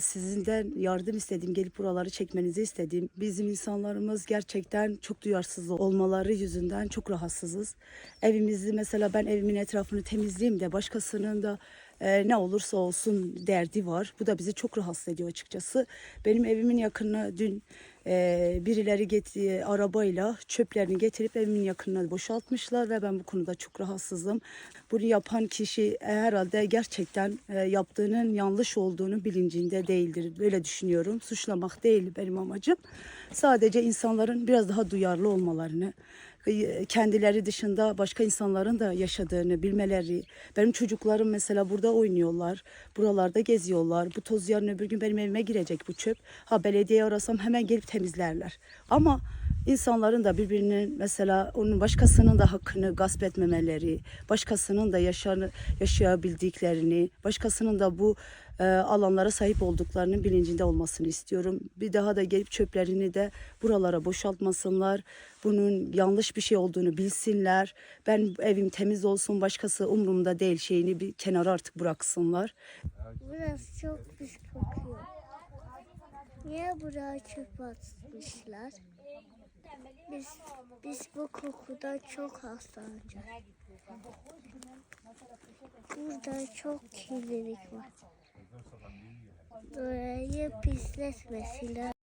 Sizinden yardım istedim, gelip buraları çekmenizi istedim. Bizim insanlarımız gerçekten çok duyarsız olmaları yüzünden çok rahatsızız. Evimizi mesela ben evimin etrafını temizleyeyim de başkasının da e, ne olursa olsun derdi var. Bu da bizi çok rahatsız ediyor açıkçası. Benim evimin yakınına dün e, birileri get- arabayla çöplerini getirip evimin yakınına boşaltmışlar ve ben bu konuda çok rahatsızım. Bunu yapan kişi e, herhalde gerçekten e, yaptığının yanlış olduğunu bilincinde değildir. Böyle düşünüyorum. Suçlamak değil benim amacım. Sadece insanların biraz daha duyarlı olmalarını, kendileri dışında başka insanların da yaşadığını bilmeleri. Benim çocuklarım mesela burada oynuyorlar, buralarda geziyorlar. Bu toz yarın öbür gün benim evime girecek bu çöp. Ha belediye arasam hemen gelip temizlerler. Ama insanların da birbirinin mesela onun başkasının da hakkını gasp etmemeleri, başkasının da yaşanı, yaşayabildiklerini, başkasının da bu e, alanlara sahip olduklarının bilincinde olmasını istiyorum. Bir daha da gelip çöplerini de buralara boşaltmasınlar. Bunun yanlış bir şey olduğunu bilsinler. Ben evim temiz olsun başkası umurumda değil şeyini bir kenara artık bıraksınlar. Burası çok pis kokuyor. Niye buraya çöp atmışlar? Biz, biz bu kokudan çok hastalanacağız. Burada çok kirlilik var. Burayı pisletmesinler.